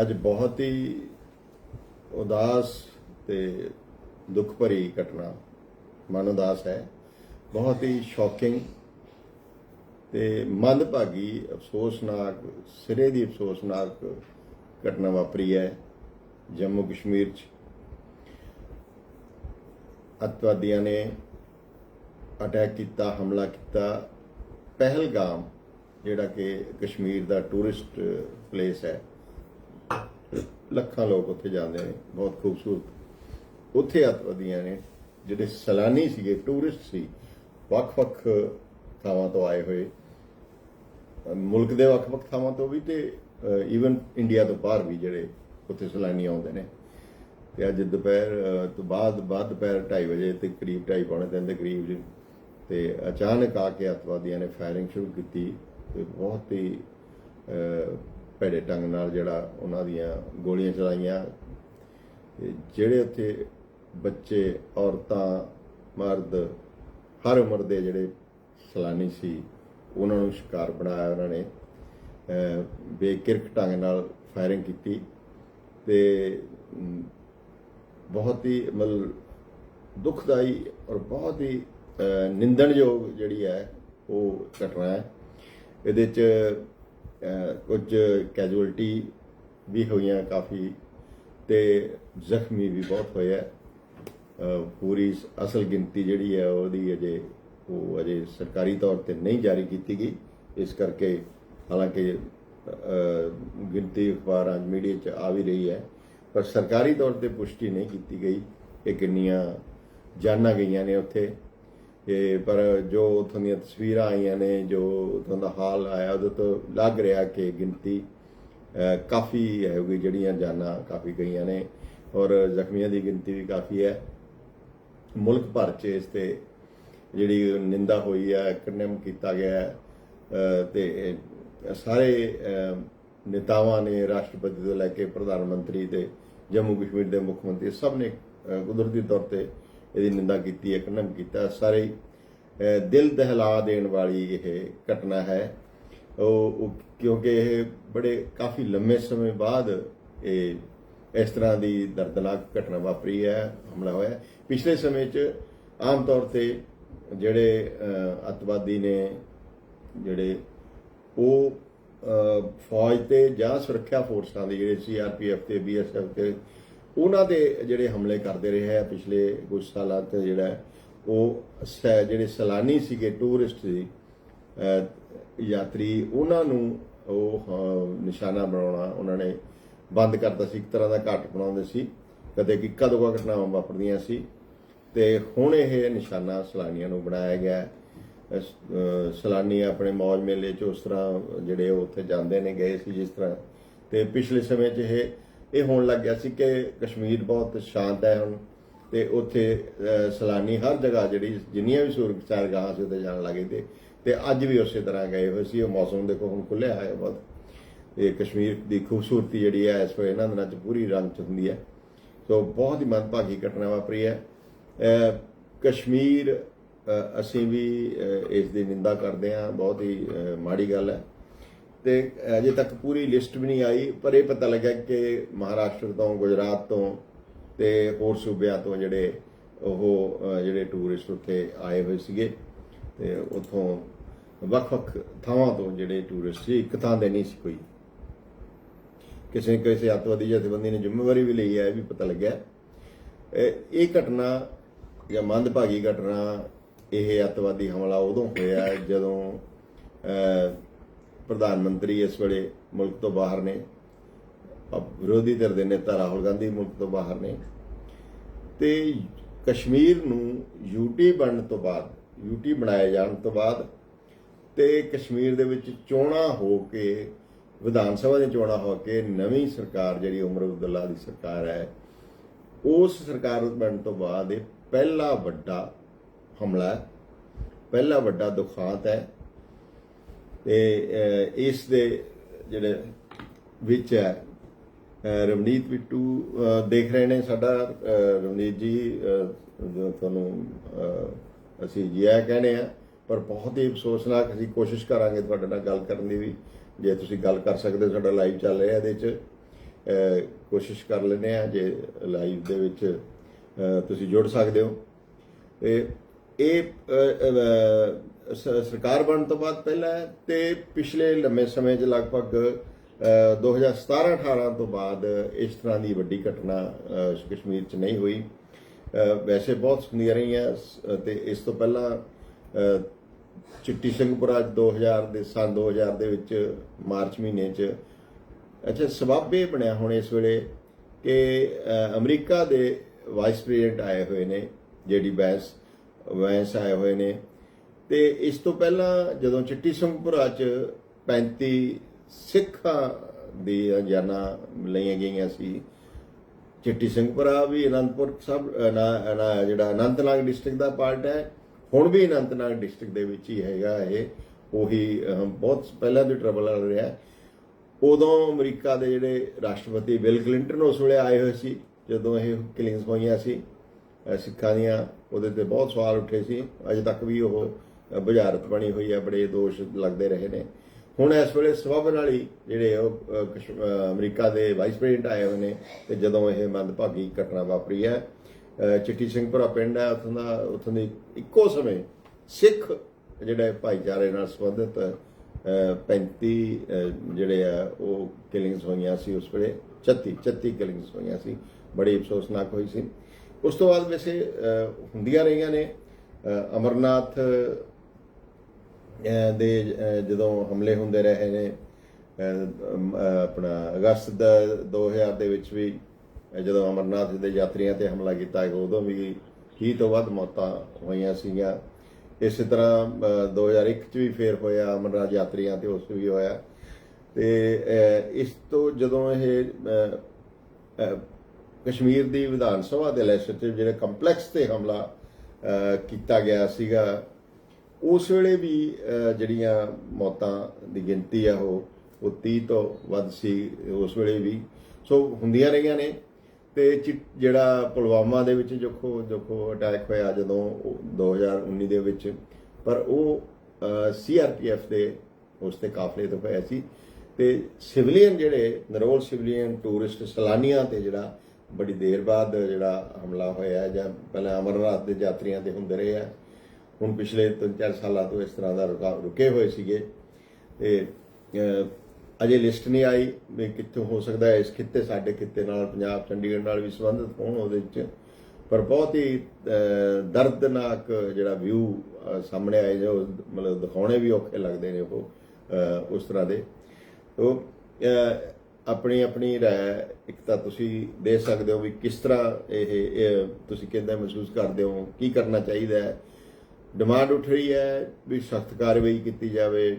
ਅੱਜ ਬਹੁਤ ਹੀ ਉਦਾਸ ਤੇ ਦੁੱਖ ਭਰੀ ਘਟਨਾ ਮਨ ਉਦਾਸ ਹੈ। ਬਹੁਤ ਹੀ ਸ਼ੌਕਿੰਗ ਤੇ ਮੰਦਭਾਗੀ ਅਫਸੋਸਨਾਕ, ਸਿਰੇ ਦੀ ਅਫਸੋਸਨਾਕ ਘਟਨਾ ਵਾਪਰੀ ਹੈ ਜੰਮੂ ਕਸ਼ਮੀਰ 'ਚ। ਅੱਤਵਾਦੀਆਂ ਨੇ ਅਟੈਕ ਕੀਤਾ, ਹਮਲਾ ਕੀਤਾ। ਪਹਿਲਗਾਮ, ਜਿਹੜਾ ਕਿ ਕਸ਼ਮੀਰ ਦਾ ਟੂਰਿਸਟ ਪਲੇਸ ਹੈ। ਲੱਖਾਂ ਲੋਕ ਉੱਥੇ ਜਾਂਦੇ ਨੇ, ਬਹੁਤ ਖੂਬਸੂਰਤ। ਉੱਥੇ ਅੱਤਵਾਦੀਆਂ ਨੇ, ਜਿਹੜੇ ਸੈਲਾਨੀ ਸੀਗੇ ਟੂਰਿਸਟ ਸੀ, ਵੱਖ-ਵੱਖ ਥਾਵਾਂ ਤੋਂ ਆਏ ਹੋਏ। ਮੁਲਕ ਦੇ ਵੱਖ-ਵੱਖ ਥਾਵਾਂ ਤੋਂ ਵੀ ਤੇ ਈਵਨ ਇੰਡੀਆ ਤੋਂ ਬਾਹਰ ਵੀ ਜਿਹੜੇ ਉੱਥੇ ਸੈਲਾਨੀ ਆਉਂਦੇ ਨੇ। ਤੇ ਅੱਜ ਦੁਪਹਿਰ ਤੋਂ ਬਾਅਦ ਬਾਅਦ ਦੁਪਹਿਰ 2:30 ਵਜੇ ਤੇ ਕਰੀਬ 2:30 ਪੌਣੇ ਤਿੰਨ ਦੇ ਕਰੀਬ ਤੇ ਅਚਾਨਕ ਆ ਕੇ ਅੱਤਵਾਦੀਆਂ ਨੇ ਫਾਇਰਿੰਗ ਸ਼ੁਰੂ ਕੀਤੀ ਤੇ ਬਹੁਤ ਹੀ ਭੈੜੇ ਢੰਗ ਨਾਲ ਜਿਹੜਾ ਉਹਨਾਂ ਦੀਆਂ ਗੋਲੀਆਂ ਚਲਾਈਆਂ। ਜਿਹੜੇ ਉੱਥੇ ਬੱਚੇ, ਔਰਤਾਂ, ਮਰਦ, ਹਰ ਉਮਰ ਦੇ ਜਿਹੜੇ ਸੈਲਾਨੀ ਸੀ, ਉਹਨਾਂ ਨੂੰ ਸ਼ਿਕਾਰ ਬਣਾਇਆ ਉਹਨਾਂ ਨੇ। ਬੇਕਿਰਕ ਢੰਗ ਨਾਲ ਫਾਇਰਿੰਗ ਕੀਤੀ ਤੇ ਬਹੁਤ ਹੀ ਮਤਲਬ ਦੁਖਦਾਈ ਔਰ ਬਹੁਤ ਹੀ ਨਿੰਦਣਯੋਗ ਜਿਹੜੀ ਹੈ ਉਹ ਘਟਨਾ ਹੈ। ਇਹਦੇ ਚ ਕੁਝ ਕੈਜੂਅਲਟੀ ਵੀ ਹੋਈਆਂ ਕਾਫੀ ਤੇ ਜ਼ਖਮੀ ਵੀ ਬਹੁਤ ਹੋਇਆ ਪੂਰੀ ਅਸਲ ਗਿਣਤੀ ਜਿਹੜੀ ਹੈ ਉਹਦੀ ਅਜੇ ਉਹ ਅਜੇ ਸਰਕਾਰੀ ਤੌਰ ਤੇ ਨਹੀਂ ਜਾਰੀ ਕੀਤੀ ਗਈ। ਇਸ ਕਰਕੇ ਹਾਲਾਂਕਿ ਅਹ, ਗਿਣਤੀ ਅਖਬਾਰਾਂ ਮੀਡੀਆ 'ਚ ਆ ਵੀ ਰਹੀ ਹੈ। ਪਰ ਸਰਕਾਰੀ ਤੌਰ ਤੇ ਪੁਸ਼ਟੀ ਨਹੀਂ ਕੀਤੀ ਗਈ। ਕਿ ਕਿੰਨੀਆਂ ਜਾਨਾਂ ਗਈਆਂ ਨੇ ਉੱਥੇ। ਤੇ ਪਰ ਜੋ ਉਥੋਂ ਦੀਆਂ ਤਸਵੀਰਾਂ ਆਈਆਂ ਨੇ, ਜੋ ਉਥੋਂ ਦਾ ਹਾਲ ਆਇਆ, ਉਹਦੇ ਤੋਂ ਲੱਗ ਰਿਹਾ ਕਿ ਗਿਣਤੀ ਕਾਫੀ ਹੈ ਹੋਗੀ ਜਿਹੜੀਆਂ ਜਾਨਾਂ ਕਾਫੀ ਗਈਆਂ ਨੇ ਔਰ ਜ਼ਖਮੀਆਂ ਦੀ ਗਿਣਤੀ ਵੀ ਕਾਫੀ ਹੈ। ਮੁਲਕ ਭਰ 'ਚ ਇਸ ਤੇ ਜਿਹੜੀ ਨਿੰਦਾ ਹੋਈ ਹੈ, ਕੰਡੈਮ ਕੀਤਾ ਗਿਆ ਹੈ। ਤੇ ਸਾਰੇ ਨੇਤਾਵਾਂ ਨੇ, ਰਾਸ਼ਟਰਪਤੀ ਤੋਂ ਲੈ ਕੇ ਪ੍ਰਧਾਨ ਮੰਤਰੀ ਤੇ ਜੰਮੂ ਕਸ਼ਮੀਰ ਦੇ ਮੁੱਖ ਮੰਤਰੀ ਸਭ ਨੇ ਕੁਦਰਤੀ ਤੌਰ ਤੇ ਇਹਦੀ ਨਿੰਦਾ ਕੀਤੀ ਹੈ ਕੰਡੈਮ ਕੀਤਾ। ਸਾਰੇ ਦਿਲ ਦਹਿਲਾ ਦੇਣ ਵਾਲੀ ਇਹ ਘਟਨਾ ਹੈ। ਉਹ ਕਿਉਂਕਿ ਇਹ ਬੜੇ ਕਾਫੀ ਲੰਮੇ ਸਮੇਂ ਬਾਅਦ ਇਹ ਇਸ ਤਰ੍ਹਾਂ ਦੀ ਦਰਦਨਾਕ ਘਟਨਾ ਵਾਪਰੀ ਹੈ ਹਮਲਾ ਹੋਇਆ ਪਿਛਲੇ ਸਮੇਂ 'ਚ ਆਮ ਤੌਰ ਤੇ ਜਿਹੜੇ ਅਹ, ਅੱਤਵਾਦੀ ਨੇ ਜਿਹੜੇ ਉਹ ਫੌਜ ਤੇ ਜਾਂ ਸੁਰੱਖਿਆ ਫੋਰਸਾਂ ਦੇ ਜਿਹੜੇ ਸੀਆਰਪੀਐਫ ਤੇ ਬੀਐਸਐਫ ਤੇ ਉਹਨਾਂ ਦੇ ਜਿਹੜੇ ਹਮਲੇ ਕਰਦੇ ਰਹੇ ਆ ਪਿਛਲੇ ਕੁਝ ਸਾਲਾਂ ਤੋਂ ਜਿਹੜਾ ਉਹ ਸੈ- ਜਿਹੜੇ ਸੈਲਾਨੀ ਸੀਗੇ, ਟੂਰਿਸਟ ਸੀ ਯਾਤਰੀ, ਉਹਨਾਂ ਨੂੰ ਉਹ ਨਿਸ਼ਾਨਾ ਬਣਾਉਣਾ ਉਹਨਾਂ ਨੇ ਬੰਦ ਕਰਤਾ ਸੀ। ਇੱਕ ਤਰ੍ਹਾਂ ਦਾ ਘਾਟ ਬਣਾਉਂਦੇ ਸੀ। ਕਦੇ ਕਿੱਕਾ ਕਦੋਂ ਘਟਨਾਵਾਂ ਵਾਪਰਦੀਆਂ ਸੀ। ਤੇ ਹੁਣ ਇਹ ਨਿਸ਼ਾਨਾ ਸੈਲਾਨੀਆਂ ਨੂੰ ਬਣਾਇਆ ਗਿਆ ਹੈ। ਸੈਲਾਨੀ ਆਪਣੇ ਮੌਜ ਮੇਲੇ 'ਚ ਉਸ ਤਰ੍ਹਾਂ ਜਿਹੜੇ ਉਹ ਉੱਥੇ ਜਾਂਦੇ ਨੇ, ਗਏ ਸੀ ਜਿਸ ਤਰ੍ਹਾਂ। ਤੇ ਪਿਛਲੇ ਸਮੇਂ 'ਚ ਇਹ ਇਹ ਹੋਣ ਲੱਗ ਗਿਆ ਸੀ ਕਿ ਕਸ਼ਮੀਰ ਬਹੁਤ ਸ਼ਾਂਤ ਹੈ ਹੁਣ ਤੇ ਉੱਥੇ ਅਹ, ਸੈਲਾਨੀ ਹਰ ਜਗ੍ਹਾ ਜਿਹੜੀ ਜਿੰਨੀਆਂ ਵੀ ਸੂਰਜ ਚਾਰਗਾਹਾਂ ਸੀ ਉੱਥੇ ਜਾਣ ਲੱਗੇ ਤੇ ਤੇ ਅੱਜ ਵੀ ਉਸੇ ਤਰ੍ਹਾਂ ਗਏ ਹੋਏ ਸੀ। ਉਹ ਮੌਸਮ ਦੇਖੋ ਹੁਣ ਖੁੱਲਿਆ ਹੋਇਆ ਬਹੁਤ। ਇਹ ਕਸ਼ਮੀਰ ਦੀ ਖੂਬਸੂਰਤੀ ਜਿਹੜੀ ਹੈ ਇਸ ਵੇਲੇ ਇਹਨਾਂ ਦਿਨਾਂ 'ਚ ਪੂਰੀ ਰੰਗ 'ਚ ਹੁੰਦੀ ਹੈ। ਸੋ ਬਹੁਤ ਹੀ ਮੰਦਭਾਗੀ ਘਟਨਾ ਵਾਪਰੀ ਹੈ। ਕਸ਼ਮੀਰ ਅਸੀਂ ਵੀ ਇਸ ਦੀ ਨਿੰਦਾ ਕਰਦੇ ਹਾਂ। ਬਹੁਤ ਹੀ ਮਾੜੀ ਗੱਲ ਹੈ। ਤੇ ਅਜੇ ਤੱਕ ਪੂਰੀ ਲਿਸਟ ਵੀ ਨਹੀਂ ਆਈ, ਪਰ ਇਹ ਪਤਾ ਲੱਗਾ ਕਿ ਮਹਾਰਾਸ਼ਟਰ ਤੋਂ, ਗੁਜਰਾਤ ਤੋਂ ਤੇ ਹੋਰ ਸੂਬਿਆਂ ਤੋਂ ਜਿਹੜੇ ਉਹ ਜਿਹੜੇ ਟੂਰਿਸਟ ਉੱਥੇ ਆਏ ਹੋਏ ਸੀਗੇ ਤੇ ਉਥੋਂ ਵੱਖ-ਵੱਖ ਥਾਵਾਂ ਤੋਂ ਜਿਹੜੇ ਟੂਰਿਸਟ ਸੀ, ਇੱਕ ਥਾਂ ਦੇ ਨਹੀਂ ਸੀ ਕੋਈ। ਕਿਸੇ ਕਿਸੇ ਅੱਤਵਾਦੀ ਜਥੇਬੰਦੀ ਨੇ ਜ਼ਿੰਮੇਵਾਰੀ ਵੀ ਲਈ ਹੈ, ਇਹ ਵੀ ਪਤਾ ਲੱਗਿਆ। ਇਹ ਘਟਨਾ ਜਾਂ ਮੰਦਭਾਗੀ ਘਟਨਾ, ਇਹ ਅੱਤਵਾਦੀ ਹਮਲਾ ਉਦੋਂ ਹੋਇਆ ਜਦੋਂ ਪ੍ਰਧਾਨ ਮੰਤਰੀ ਇਸ ਵੇਲੇ ਮੁਲਕ ਤੋਂ ਬਾਹਰ ਨੇ। ਵਿਰੋਧੀ ਧਿਰ ਦੇ ਨੇਤਾ ਰਾਹੁਲ ਗਾਂਧੀ ਮੁਲਕ ਤੋਂ ਬਾਹਰ ਨੇ। ਤੇ ਕਸ਼ਮੀਰ ਨੂੰ ਯੂਟੀ ਬਣਨ ਤੋਂ ਬਾਅਦ ਯੂਟੀ ਬਣਾਏ ਜਾਣ ਤੋਂ ਬਾਅਦ ਤੇ ਕਸ਼ਮੀਰ ਦੇ ਵਿੱਚ ਚੋਣਾਂ ਹੋ ਕੇ, ਵਿਧਾਨ ਸਭਾ ਦੀਆਂ ਚੋਣਾਂ ਹੋ ਕੇ ਨਵੀਂ ਸਰਕਾਰ ਜਿਹੜੀ ਉਮਰ ਅਬਦੁੱਲਾ ਦੀ ਸਰਕਾਰ ਹੈ, ਉਸ ਸਰਕਾਰ ਬਣਨ ਤੋਂ ਬਾਅਦ ਇਹ ਪਹਿਲਾ ਵੱਡਾ ਹਮਲਾ ਹੈ। ਪਹਿਲਾ ਵੱਡਾ ਦੁਖਾਂਤ ਹੈ। ਤੇ ਇਸ ਦੇ ਜਿਹੜੇ ਵਿੱਚ ਹੈ ਰਵਨੀਤ ਬਿੱਟੂ ਦੇਖ ਰਹੇ ਨੇ ਸਾਡਾ ਰਵਨੀਤ ਜੀ ਤੁਹਾਨੂੰ ਅਸੀਂ ਜੀ ਆਇਆਂ ਕਹਿੰਦੇ ਆ ਪਰ ਬਹੁਤ ਹੀ ਅਫਸੋਸਨਾਕ ਅਸੀਂ ਕੋਸ਼ਿਸ਼ ਕਰਾਂਗੇ ਤੁਹਾਡੇ ਨਾਲ ਗੱਲ ਕਰਨ ਦੀ ਵੀ, ਜੇ ਤੁਸੀਂ ਗੱਲ ਕਰ ਸਕਦੇ ਹੋ, ਸਾਡਾ ਲਾਈਵ ਚੱਲ ਰਿਹਾ ਇਹਦੇ 'ਚ। ਕੋਸ਼ਿਸ਼ ਕਰ ਲੈਂਦੇ ਆ ਜੇ ਲਾਈਵ ਦੇ ਵਿੱਚ ਤੁਸੀਂ ਜੁੜ ਸਕਦੇ ਹੋ। ਤੇ ਇਹ ਸਰਕਾਰ ਬਣਨ ਤੋਂ ਬਾਅਦ ਪਹਿਲਾਂ ਹੈ ਤੇ ਪਿਛਲੇ ਲੰਮੇ ਸਮੇਂ 'ਚ ਲਗਭਗ 2017-18 ਤੋਂ ਬਾਅਦ ਇਸ ਤਰ੍ਹਾਂ ਦੀ ਵੱਡੀ ਘਟਨਾ ਕਸ਼ਮੀਰ 'ਚ ਨਹੀਂ ਹੋਈ। ਵੈਸੇ ਬਹੁਤ ਸੁਣੀਆਂ ਰਹੀਆਂ, ਸ- ਤੇ ਇਸ ਤੋਂ ਪਹਿਲਾਂ ਚਿੱਟੀ ਸਿੰਘਪੁਰਾ 'ਚ 2000 ਦੇ ਸਾਲ 2000 ਦੇ ਵਿੱਚ ਮਾਰਚ ਮਹੀਨੇ 'ਚ, ਅੱਛਾ, ਸਬਬ ਇਹ ਬਣਿਆ ਹੁਣ ਇਸ ਵੇਲੇ ਕਿ ਅਮਰੀਕਾ ਦੇ ਵਾਈਸ ਪ੍ਰੈਜ਼ੀਡੈਂਟ ਆਏ ਹੋਏ ਨੇ, ਜੇਡੀ ਬੈਂਸ। ਵੈਂਸ ਆਏ ਹੋਏ ਨੇ। ਤੇ ਇਸ ਤੋਂ ਪਹਿਲਾਂ ਜਦੋਂ ਚਿੱਟੀ ਸਿੰਘਪੁਰਾ 'ਚ 35 ਸਿੱਖਾਂ ਦੀ ਜਾਨਾਂ ਲਈਆਂ ਗਈਆਂ ਸੀ, ਚਿੱਟੀ ਸਿੰਘਪੁਰਾ ਵੀ ਅਨੰਦਪੁਰ ਸਾਹਿਬ ਜਿਹੜਾ ਅਨੰਤਨਾਗ ਡਿਸਟ੍ਰਿਕਟ ਦਾ ਪਾਰਟ ਹੈ, ਹੁਣ ਵੀ ਅਨੰਤਨਾਗ ਡਿਸਟ੍ਰਿਕਟ ਦੇ ਵਿੱਚ ਹੀ ਹੈਗਾ ਇਹ। ਉਹੀ ਬਹੁਤ ਪਹਿਲਾਂ ਦੀ ਟਰਬਲ ਚੱਲ ਰਿਹਾ। ਉਦੋਂ ਅਮਰੀਕਾ ਦੇ ਜਿਹੜੇ ਰਾਸ਼ਟਰਪਤੀ ਬਿਲ ਕਲਿੰਟਨ ਉਸ ਵੇਲੇ ਆਏ ਹੋਏ ਸੀ, ਜਦੋਂ ਇਹ ਕਿਲਿੰਗਸ ਹੋਈਆਂ ਸੀ ਸਿੱਖਾਂ ਦੀਆਂ। ਉਹਦੇ ਤੇ ਬਹੁਤ ਸਵਾਲ ਉੱਠੇ ਸੀ। ਅਜੇ ਤੱਕ ਵੀ ਉਹ ਬੁਝਾਰਤ ਬਣੀ ਹੋਈ ਹੈ, ਬੜੇ ਦੋਸ਼ ਲੱਗਦੇ ਰਹੇ ਨੇ। ਹੁਣ ਇਸ ਵੇਲੇ ਸਬਬ ਨਾਲ ਹੀ ਜਿਹੜੇ ਉਹ ਅਮਰੀਕਾ ਦੇ ਵਾਈਸ ਪ੍ਰੈਜ਼ੀਡੈਂਟ ਆਏ ਹੋਏ ਨੇ ਤੇ ਜਦੋਂ ਇਹ ਮੰਦਭਾਗੀ ਘਟਨਾ ਵਾਪਰੀ ਹੈ ਚਿੱਟੀ ਸਿੰਘਪੁਰਾ ਪਿੰਡ ਹੈ। ਉੱਥੋਂ ਦਾ, ਉੱਥੋਂ ਦੀ ਇੱਕੋ ਸਮੇਂ ਸਿੱਖ ਜਿਹੜੇ ਭਾਈਚਾਰੇ ਨਾਲ ਸੰਬੰਧਿਤ, ਅਹ 35 ਜਿਹੜੇ ਆ, ਉਹ ਕਿਲਿੰਗਸ ਹੋਈਆਂ ਸੀ ਉਸ ਵੇਲੇ। 36 36 ਕਿਲਿੰਗਸ ਹੋਈਆਂ ਸੀ। ਬੜੀ ਅਫਸੋਸਨਾਕ ਹੋਈ ਸੀ। ਉਸ ਤੋਂ ਬਾਅਦ ਵੈਸੇ ਹੁੰਦੀਆਂ ਰਹੀਆਂ ਨੇ ਅਮਰਨਾਥ ਦੇ ਜਦੋਂ ਹਮਲੇ ਹੁੰਦੇ ਰਹੇ ਨੇ ਆਪਣਾ ਅਗਸਤ ਦਾ 2000 ਦੇ ਵਿੱਚ ਵੀ ਜਦੋਂ ਅਮਰਨਾਥ ਦੇ ਯਾਤਰੀਆਂ ਤੇ ਹਮਲਾ ਕੀਤਾ ਉਦੋਂ ਵੀ 30 ਤੋਂ ਵੱਧ ਮੌਤਾਂ ਹੋਈਆਂ ਸੀਗੀਆਂ। ਇਸੇ ਤਰ੍ਹਾਂ ਅਹ, 2001 ਚ ਵੀ ਫੇਰ ਹੋਇਆ ਅਮਰਨਾਥ ਯਾਤਰੀਆਂ ਤੇ ਉਸ ਵੀ ਹੋਇਆ। ਤੇ ਇਸ ਤੋਂ ਜਦੋਂ ਇਹ ਕਸ਼ਮੀਰ ਦੀ ਵਿਧਾਨ ਸਭਾ ਦੇ ਇਲੈਕਸ਼ਨ 'ਚ ਜਿਹੜੇ ਕੰਪਲੈਕਸ ਤੇ ਹਮਲਾ ਕੀਤਾ ਗਿਆ ਸੀਗਾ, ਉਸ ਵੇਲੇ ਵੀ ਜਿਹੜੀਆਂ ਮੌਤਾਂ ਦੀ ਗਿਣਤੀ ਆ ਉਹ ਉਹ 30 ਤੋਂ ਵੱਧ ਸੀ ਉਸ ਵੇਲੇ ਵੀ। ਸੋ ਹੁੰਦੀਆਂ ਰਹੀਆਂ ਨੇ ਤੇ ਚਿ- ਜਿਹੜਾ ਪੁਲਵਾਮਾ ਦੇ ਵਿੱਚ ਜੋਖੋ ਜੋਖੋ ਅਟੈਕ ਹੋਇਆ ਜਦੋਂ ਉਹ 2019 ਦੇ ਵਿੱਚ, ਪਰ ਉਹ ਸੀਆਰਪੀਐਫ ਦੇ ਉਸ ਤੇ ਕਾਫਲੇ ਤੋਂ ਹੋਇਆ ਸੀ। ਤੇ ਸਿਵਲੀਅਨ ਜਿਹੜੇ, ਨਰੋਲ ਸਿਵਲੀਅਨ, ਟੂਰਿਸਟ ਸੈਲਾਨੀਆਂ ਤੇ ਜਿਹੜਾ ਬੜੀ ਦੇਰ ਬਾਅਦ ਜਿਹੜਾ ਹਮਲਾ ਹੋਇਆ ਜਾਂ ਪਹਿਲਾਂ ਅਮਰਨਾਥ ਦੇ ਯਾਤਰੀਆਂ ਤੇ ਹੁੰਦੇ ਰਹੇ ਆ। ਹੁਣ ਪਿਛਲੇ 3-4 ਸਾਲਾਂ ਤੋਂ ਇਸ ਤਰ੍ਹਾਂ ਦਾ ਰੁਕਾ- ਰੁਕੇ ਹੋਏ ਸੀਗੇ ਤੇ ਅਜੇ ਲਿਸਟ ਨਹੀਂ ਆਈ ਵੀ ਕਿੱਥੋਂ ਹੋ ਸਕਦਾ ਹੈ। ਇਸ ਖਿੱਤੇ, ਸਾਡੇ ਖਿੱਤੇ ਨਾਲ, ਪੰਜਾਬ, ਚੰਡੀਗੜ੍ਹ ਨਾਲ ਵੀ ਸੰਬੰਧਿਤ ਹੋਣ ਉਹਦੇ ਵਿੱਚ। ਪਰ ਬਹੁਤ ਹੀ ਦਰਦਨਾਕ ਜਿਹੜਾ ਵਿਊ ਸਾਹਮਣੇ ਆਏ ਜੋ ਮਤਲਬ ਦਿਖਾਉਣੇ ਵੀ ਔਖੇ ਲੱਗਦੇ ਨੇ ਉਹ ਉਸ ਤਰ੍ਹਾਂ ਦੇ। ਉਹ ਆਪਣੀ ਆਪਣੀ ਰਾਏ ਇੱਕ ਤਾਂ ਤੁਸੀਂ ਦੇ ਸਕਦੇ ਹੋ ਵੀ ਕਿਸ ਤਰ੍ਹਾਂ ਇਹ ਤੁਸੀਂ ਕਿੰਦਾ ਮਹਿਸੂਸ ਕਰਦੇ ਹੋ, ਕੀ ਕਰਨਾ ਚਾਹੀਦਾ ਹੈ। ਡਿਮਾਂਡ ਉੱਠ ਰਹੀ ਹੈ ਵੀ ਸਖਤ ਕਾਰਵਾਈ ਕੀਤੀ ਜਾਵੇ,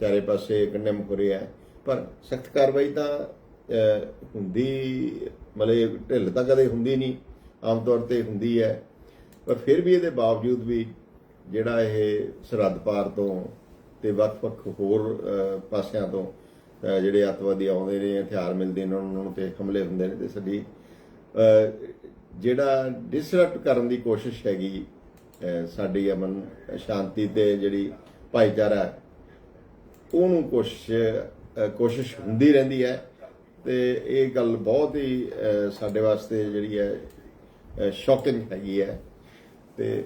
ਚਾਰੇ ਪਾਸੇ ਕੰਡਮ ਹੋ ਹੈ। ਪਰ ਸਖਤ ਕਾਰਵਾਈ ਤਾਂ ਹੁੰਦੀ, ਮਤਲਬ ਢਿੱਲ ਤਾਂ ਕਦੇ ਹੁੰਦੀ ਨਹੀਂ, ਆਮ ਤੌਰ ਤੇ ਹੁੰਦੀ ਹੈ। ਪਰ ਫਿਰ ਵੀ ਇਹਦੇ ਬਾਵਜੂਦ ਵੀ ਜਿਹੜਾ ਇਹ ਸਰਹੱਦ ਪਾਰ ਤੋਂ ਤੇ ਵੱਖ-ਵੱਖ ਹੋਰ ਪਾਸਿਆਂ ਤੋਂ ਜਿਹੜੇ ਅੱਤਵਾਦੀ ਆਉਂਦੇ ਨੇ, ਹਥਿਆਰ ਮਿਲਦੇ ਨੇ, ਉਹਨਾਂ ਨੂੰ ਤੇ ਹਮਲੇ ਹੁੰਦੇ ਨੇ ਤੇ ਸਾਡੀ ਜਿਹੜਾ ਡਿਸਰਪਟ ਕਰਨ ਦੀ ਕੋਸ਼ਿਸ਼ ਹੈਗੀ ਸਾਡੀ ਅਮਨ ਸ਼ਾਂਤੀ ਤੇ ਜਿਹੜੀ ਭਾਈਚਾਰਾ, ਉਹਨੂੰ ਕੋਸ਼ਿਸ਼ ਕੋਸ਼ਿਸ਼ ਹੁੰਦੀ ਰਹਿੰਦੀ ਹੈ ਤੇ ਇਹ ਗੱਲ ਬਹੁਤ ਹੀ ਸਾਡੇ ਵਾਸਤੇ ਜਿਹੜੀ ਹੈ ਸ਼ੌਕਿੰਗ ਹੈਗੀ ਹੈ ਤੇ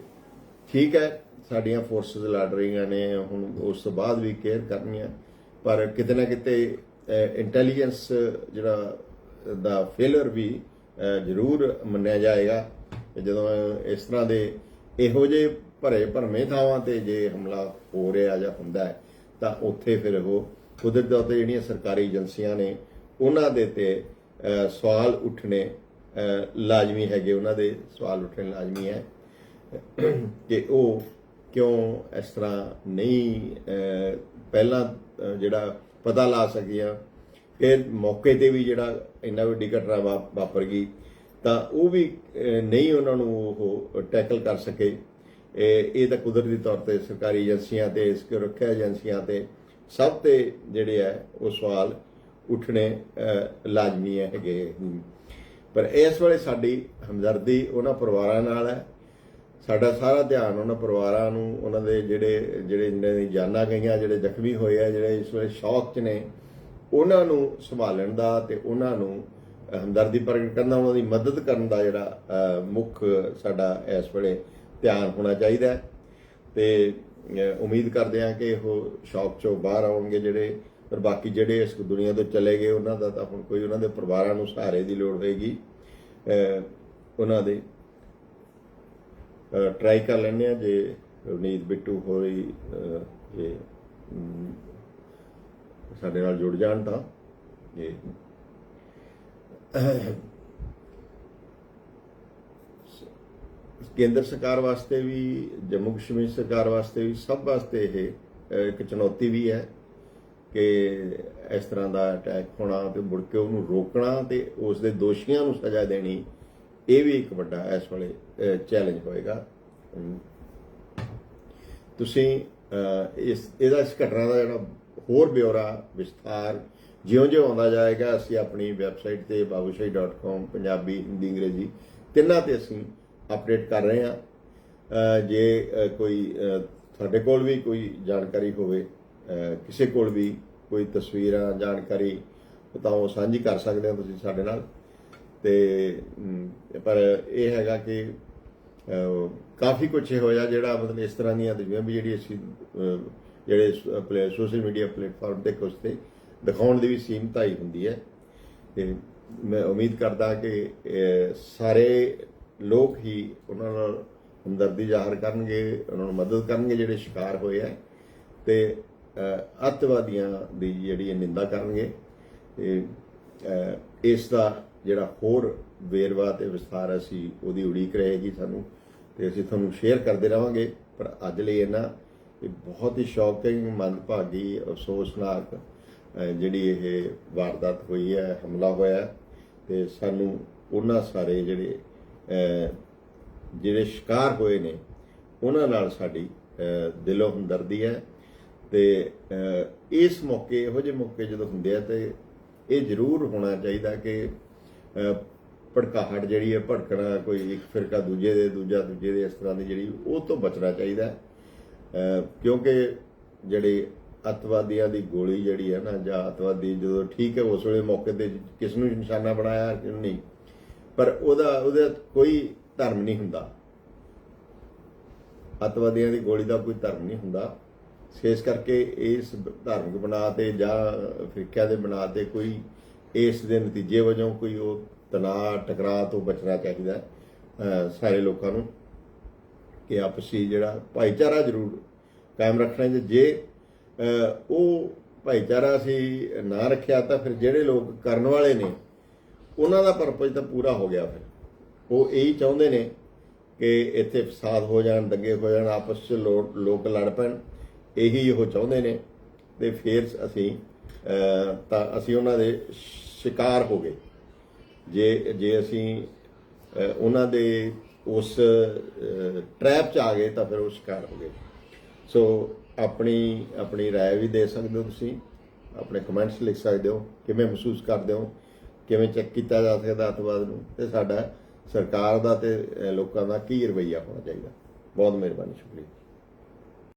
ਠੀਕ ਹੈ, ਸਾਡੀਆਂ ਫੋਰਸਸ ਲੜ ਰਹੀਆਂ ਨੇ, ਹੁਣ ਉਸ ਤੋਂ ਬਾਅਦ ਵੀ ਕੇਅਰ ਕਰਨੀਆਂ। ਪਰ ਕਿਤੇ ਨਾ ਕਿਤੇ ਇੰਟੈਲੀਜੈਂਸ ਜਿਹੜਾ ਦਾ ਫੇਲਰ ਵੀ ਜ਼ਰੂਰ ਮੰਨਿਆ ਜਾਏਗਾ। ਜਦੋਂ ਇਸ ਤਰ੍ਹਾਂ ਦੇ ਇਹੋ ਜਿਹੇ ਭਰੇ ਭਰਮੇ ਥਾਵਾਂ ਤੇ ਜੇ ਹਮਲਾ ਹੋ ਰਿਹਾ ਜਾਂ ਹੁੰਦਾ ਹੈ, ਤਾਂ ਉੱਥੇ ਫਿਰ ਉਹ ਕੁਦਰਤ ਦੇ ਉੱਤੇ ਜਿਹੜੀਆਂ ਸਰਕਾਰੀ ਏਜੰਸੀਆਂ ਨੇ, ਉਹਨਾਂ ਦੇ ਤੇ ਸਵਾਲ ਉੱਠਣੇ ਲਾਜ਼ਮੀ ਹੈਗੇ। ਉਹਨਾਂ ਦੇ ਸਵਾਲ ਉੱਠਣੇ ਲਾਜ਼ਮੀ ਹੈ। ਕਿ ਉਹ ਕਿਉਂ ਇਸ ਤਰ੍ਹਾਂ ਨਹੀਂ ਪਹਿਲਾਂ ਜਿਹੜਾ ਪਤਾ ਲਾ ਸਕੀਆਂ, ਫਿਰ ਮੌਕੇ ਤੇ ਵੀ ਜਿਹੜਾ ਇੰਨਾ ਵੱਡੀ ਘਟਨਾ ਵਾ- ਵਾਪਰ ਗਈ, ਤਾਂ ਉਹ ਵੀ ਨਹੀਂ ਉਹਨਾਂ ਨੂੰ ਉਹ ਟੈਕਲ ਕਰ ਸਕੇ। ਇਹ ਇਹ ਤਾਂ ਕੁਦਰਤੀ ਤੌਰ ਤੇ ਸਰਕਾਰੀ ਏਜੰਸੀਆਂ ਤੇ, ਸੁਰੱਖਿਆ ਏਜੰਸੀਆਂ ਤੇ ਸਭ ਤੇ ਜਿਹੜੇ ਆ, ਉਹ ਸਵਾਲ ਉੱਠਣੇ ਲਾਜ਼ਮੀ ਹੈਗੇ। ਪਰ ਇਸ ਵੇਲੇ ਸਾਡੀ ਹਮਦਰਦੀ ਉਹਨਾਂ ਪਰਿਵਾਰਾਂ ਨਾਲ ਹੈ। ਸਾਡਾ ਸਾਰਾ ਧਿਆਨ ਉਹਨਾਂ ਪਰਿਵਾਰਾਂ ਨੂੰ, ਉਹਨਾਂ ਦੇ ਜਿਹੜੇ ਜਿਹੜੇ ਇਹਨਾਂ ਦੀ ਜਾਨਾਂ ਗਈਆਂ, ਜਿਹੜੇ ਜ਼ਖਮੀ ਹੋਏ ਆ, ਜਿਹੜੇ ਇਸ ਵੇਲੇ ਸ਼ੌਕ 'ਚ ਨੇ, ਉਹਨਾਂ ਨੂੰ ਸੰਭਾਲਣ ਦਾ ਤੇ ਉਹਨਾਂ ਨੂੰ ਹਮਦਰਦੀ ਪ੍ਰਗਟ ਕਰਨਾ ਉਹਨਾਂ ਦੀ ਮਦਦ ਕਰਨ ਦਾ ਜਿਹੜਾ ਮੁੱਖ ਸਾਡਾ ਇਸ ਵੇਲੇ ਧਿਆਨ ਹੋਣਾ ਚਾਹੀਦਾ ਹੈ। ਤੇ ਉਮੀਦ ਕਰਦੇ ਹਾਂ ਕਿ ਉਹ ਸ਼ੌਕ ਚੋਂ ਬਾਹਰ ਆਉਣਗੇ ਜਿਹੜੇ, ਪਰ ਬਾਕੀ ਜਿਹੜੇ ਇਸ ਦੁਨੀਆ ਤੋਂ ਚਲੇ ਗਏ, ਉਹਨਾਂ ਦਾ ਤਾਂ ਹੁਣ ਕੋਈ ਉਹਨਾਂ ਦੇ ਪਰਿਵਾਰਾਂ ਨੂੰ ਸਹਾਰੇ ਦੀ ਲੋੜ ਹੋਏਗੀ। ਉਹਨਾਂ ਦੇ ਟਰਾਈ ਕਰ ਲੈਂਦੇ ਆ ਜੇ ਰਵਨੀਤ ਬਿੱਟੂ ਹੋਰੀ ਜੇ ਸਾਡੇ ਨਾਲ ਜੁੜ ਜਾਣ ਤਾਂ ਇਹ ਕੇਂਦਰ ਸਰਕਾਰ ਵਾਸਤੇ ਵੀ, ਜੰਮੂ ਕਸ਼ਮੀਰ ਸਰਕਾਰ ਵਾਸਤੇ ਵੀ, ਸਭ ਵਾਸਤੇ ਇਹ ਇੱਕ ਚੁਣੌਤੀ ਵੀ ਹੈ ਕਿ ਇਸ ਤਰ੍ਹਾਂ ਦਾ ਅਟੈਕ ਹੋਣਾ ਤੇ ਮੁੜ ਕੇ ਉਹਨੂੰ ਰੋਕਣਾ ਤੇ ਉਸ ਦੇ ਦੋਸ਼ੀਆਂ ਨੂੰ ਸਜ਼ਾ ਦੇਣੀ ਇਹ ਵੀ ਇੱਕ ਵੱਡਾ ਇਸ ਵੇਲੇ ਚੈਲੰਜ ਹੋਏਗਾ। ਤੁਸੀਂ ਇਸ, ਇਹਦਾ ਇਸ ਘਟਨਾ ਦਾ ਜਿਹੜਾ ਹੋਰ ਬਿਊਰਾ ਵਿਸਥਾਰ ਜਿਉਂ-ਜਿਉਂ ਆਉਂਦਾ ਜਾਏਗਾ, ਅਸੀਂ ਆਪਣੀ ਵੈਬਸਾਈਟ ਤੇ babushahi.com ਪੰਜਾਬੀ, ਹਿੰਦੀ, ਅੰਗਰੇਜ਼ੀ ਤਿੰਨਾਂ ਤੇ ਅਸੀਂ ਅਪਡੇਟ ਕਰ ਰਹੇ ਹਾਂ। ਜੇ ਕੋਈ ਤੁਹਾਡੇ ਕੋਲ ਵੀ ਕੋਈ ਜਾਣਕਾਰੀ ਹੋਵੇ ਕਿਸੇ ਕੋਲ ਵੀ ਕੋਈ ਤਸਵੀਰਾਂ, ਜਾਣਕਾਰੀ, ਤਾਂ ਉਹ ਸਾਂਝੀ ਕਰ ਸਕਦੇ ਹੋ ਤੁਸੀਂ ਸਾਡੇ ਨਾਲ। ਤੇ ਪਰ ਇਹ ਹੈਗਾ ਕਿ ਅਹ, ਕਾਫੀ ਕੁਝ ਹੋਇਆ ਜਿਹੜਾ ਮਤਲਬ ਇਸ ਤਰ੍ਹਾਂ ਦੀਆਂ ਜਿਵੇਂ ਵੀ ਜਿਹੜੀ ਅਸੀਂ ਜਿਹੜੇ ਪਲੇ ਸੋਸ਼ਲ ਮੀਡੀਆ ਪਲੇਟਫਾਰਮ ਤੇ ਕੁਝ ਤੇ ਦਿਖਾਉਣ ਦੀ ਵੀ ਸੀਮਤਾ ਹੀ ਹੁੰਦੀ ਹੈ। ਤੇ ਮੈਂ ਉਮੀਦ ਕਰਦਾ ਕਿ ਸਾਰੇ ਲੋਕ ਹੀ ਉਹਨਾਂ ਨਾਲ ਹਮਦਰਦੀ ਜ਼ਾਹਰ ਕਰਨਗੇ ਉਹਨਾਂ ਨੂੰ ਮਦਦ ਕਰਨਗੇ ਜਿਹੜੇ ਸ਼ਿਕਾਰ ਹੋਏ ਆ ਤੇ ਅਹ, ਅੱਤਵਾਦੀਆਂ ਦੀ ਜਿਹੜੀ ਇਹ ਨਿੰਦਾ ਕਰਨਗੇ। ਤੇ ਇਸ ਦਾ ਜਿਹੜਾ ਹੋਰ ਵੇਰਵਾ ਤੇ ਵਿਸਥਾਰ ਅਸੀਂ ਉਹਦੀ ਉਡੀਕ ਰਹੇਗੀ ਸਾਨੂੰ ਤੇ ਅਸੀਂ ਤੁਹਾਨੂੰ ਸ਼ੇਅਰ ਕਰਦੇ ਰਵਾਂਗੇ ਪਰ ਅੱਜ ਲਈ ਇਹਨਾਂ ਇਹ ਬਹੁਤ ਹੀ ਸ਼ੌਕਿੰਗ ਮੰਦਭਾਗੀ, ਅਫਸੋਸਨਾਕ ਜਿਹੜੀ ਇਹ ਵਾਰਦਾਤ ਹੋਈ ਹੈ, ਹਮਲਾ ਹੋਇਆ ਹੈ ਤੇ ਸਾਨੂੰ ਉਹਨਾਂ ਸਾਰੇ ਜਿਹੜੇ ਜਿਹੜੇ ਸ਼ਿਕਾਰ ਹੋਏ ਨੇ, ਉਹਨਾਂ ਨਾਲ ਸਾਡੀ ਦਿਲੋਂ ਹਮਦਰਦੀ ਹੈ ਤੇ ਇਸ ਮੌਕੇ, ਇਹੋ ਜਿਹੇ ਮੌਕੇ ਜਦੋਂ ਹੁੰਦੇ ਆ ਤੇ ਇਹ ਜ਼ਰੂਰ ਹੋਣਾ ਚਾਹੀਦਾ ਕਿ ਭੜਕਾਹਟ ਜਿਹੜੀ ਹੈ, ਭੜਕਣਾ ਕੋਈ ਇੱਕ ਫਿਰਕਾ ਦੂਜੇ ਦੇ, ਦੂਜਾ ਦੂਜੇ ਦੇ ਇਸ ਤਰ੍ਹਾਂ ਦੀ ਜਿਹੜੀ, ਉਹ ਤੋਂ ਬਚਣਾ ਚਾਹੀਦਾ ਕਿਉਂਕਿ ਜਿਹੜੇ ਅਤਵਾਦੀਆਂ ਦੀ ਗੋਲੀ ਜਿਹੜੀ ਹੈ ਨਾ, ਜਾਂ ਅਤਵਾਦੀ ਜਦੋਂ ਠੀਕ ਹੈ, ਉਸ ਵੇਲੇ ਮੌਕੇ ਤੇ ਕਿਸ ਨੂੰ ਨਿਸ਼ਾਨਾ ਬਣਾਇਆ ਕਿ ਨਹੀਂ, ਪਰ ਉਹਦਾ ਉਹਦਾ ਕੋਈ ਧਰਮ ਨਹੀਂ ਹੁੰਦਾ। ਅਤਵਾਦੀਆਂ ਦੀ ਗੋਲੀ ਦਾ ਕੋਈ ਧਰਮ ਨਹੀਂ ਹੁੰਦਾ। ਇਸ ਕਰਕੇ ਇਸ ਧਾਰਮਿਕ ਬਣਾ ਤੇ ਜਾਂ ਫਿਰਕਿਆਂ ਦੇ ਬਣਾ ਤੇ ਕੋਈ ਇਸ ਦੇ ਨਤੀਜੇ ਵਜੋਂ ਕੋਈ ਉਹ ਤਣਾਅ, ਟਕਰਾਅ ਤੋਂ ਬਚਣਾ ਚਾਹੀਦਾ ਸਾਰੇ ਲੋਕਾਂ ਨੂੰ ਕਿ ਆਪਸੀ ਜਿਹੜਾ ਭਾਈਚਾਰਾ ਜ਼ਰੂਰ ਕਾਇਮ ਰੱਖਣਾ ਹੈ ਜੇ ਉਹ ਭਾਈਚਾਰਾ ਅਸੀਂ ਨਾ ਰੱਖਿਆ ਤਾਂ ਫਿਰ ਜਿਹੜੇ ਲੋਕ ਕਰਨ ਵਾਲੇ ਨੇ, ਉਹਨਾਂ ਦਾ ਪਰਪਸ ਤਾਂ ਪੂਰਾ ਹੋ ਗਿਆ ਫਿਰ। ਉਹ ਇਹੀ ਚਾਹੁੰਦੇ ਨੇ ਕਿ ਇੱਥੇ ਫਸਾਦ ਹੋ ਜਾਣ, ਦੰਗੇ ਹੋ ਜਾਣ, ਆਪਸ ਵਿੱਚ ਲੋ- ਲੋਕ ਲੜ ਪੈਣ। ਇਹੀ ਉਹ ਚਾਹੁੰਦੇ ਨੇ ਤੇ ਫਿਰ ਅਸੀਂ ਤਾਂ ਅਸੀਂ ਉਹਨਾਂ ਦੇ ਸ਼ਿਕਾਰ ਹੋ ਗਏ ਜੇ ਜੇ ਅਸੀਂ ਅਹ, ਉਹਨਾਂ ਦੇ ਉਸ ਟ੍ਰੈਪ ਚ ਆ ਗਏ ਤਾਂ ਫਿਰ ਉਹ ਸ਼ਿਕਾਰ ਹੋ ਗਏ ਸੋ ਆਪਣੀ ਆਪਣੀ رائے ਵੀ ਦੇ ਸਕਦੇ ਹੋ ਤੁਸੀਂ ਆਪਣੇ ਕਮੈਂਟਸ ਲਿਖ ਸਕਦੇ ਹੋ ਕਿਵੇਂ ਮਹਿਸੂਸ ਕਰਦੇ ਹੋ ਕਿਵੇਂ ਚੈੱਕ ਕੀਤਾ ਜਾ ਸਕਦਾ ਅਤਵਾਦ ਨੂੰ ਤੇ ਸਾਡਾ ਸਰਕਾਰ ਦਾ ਤੇ ਅਹ, ਲੋਕਾਂ ਦਾ ਕੀ ਰਵੱਈਆ ਹੋਣਾ ਚਾਹੀਦਾ ਬਹੁਤ ਮਿਹਰਬਾਨੀ ਸ਼ੁਕਰੀਆ